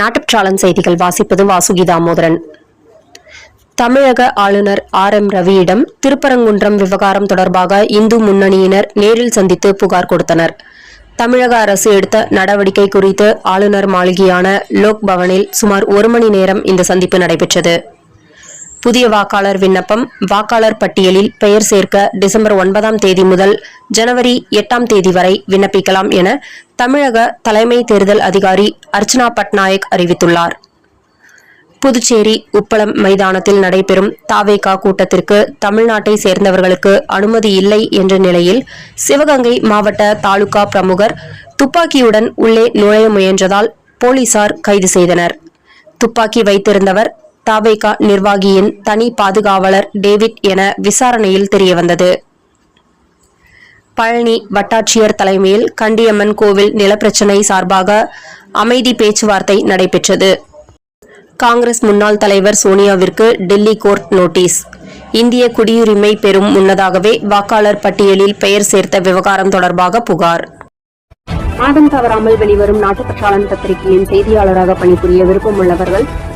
நாட்டுச்சாளன் செய்திகள். வாசிப்பது வாசுகி தாமோதரன் தமிழக ஆளுநர் ஆர். எம். ரவியிடம் திருப்பரங்குன்றம் விவகாரம் தொடர்பாக இந்து முன்னணியினர் நேரில் சந்தித்து புகார் கொடுத்தனர். தமிழக அரசு எடுத்த நடவடிக்கை குறித்து ஆளுநர் மாளிகையான லோக் பவனில் சுமார் ஒரு மணி நேரம் இந்த சந்திப்பு நடைபெற்றது. புதிய வாக்காளர் விண்ணப்பம் வாக்காளர் பட்டியலில் பெயர் சேர்க்க டிசம்பர் ஒன்பதாம் தேதி முதல் ஜனவரி எட்டாம் தேதி வரை விண்ணப்பிக்கலாம் என தமிழக தலைமை தேர்தல் அதிகாரி அர்ச்சனா பட்நாயக் அறிவித்துள்ளார். புதுச்சேரி உப்பளம் மைதானத்தில் நடைபெறும் தாவேகா கூட்டத்திற்கு தமிழ்நாட்டை சேர்ந்தவர்களுக்கு அனுமதி இல்லை என்ற நிலையில் சிவகங்கை மாவட்ட தாலுகா பிரமுகர் துப்பாக்கியுடன் உள்ளே நுழைய முயன்றதால் போலீசார் கைது செய்தனர். துப்பாக்கி வைத்திருந்தவர் தாவேகா நிர்வாகியின் தனி பாதுகாவலர் டேவிட் என விசாரணையில் தெரியவந்தது. பழனி வட்டாட்சியர் தலைமையில் கண்டியம்மன் கோவில் நிலப்பிரச்சினை சார்பாக அமைதி பேச்சுவார்த்தை நடைபெற்றது. காங்கிரஸ் முன்னாள் தலைவர் சோனியாவிற்கு டெல்லி கோர்ட் நோட்டீஸ். இந்திய குடியுரிமை பெறும் முன்னதாகவே வாக்காளர் பட்டியலில் பெயர் சேர்த்த விவகாரம் தொடர்பாக புகார். மாதம் தவறாமல் வெளிவரும் நாட்டுப்பற்றாளன் பத்திரிகையின் செய்தியாளராக பணிபுரிய விருப்பமுள்ளவர்கள்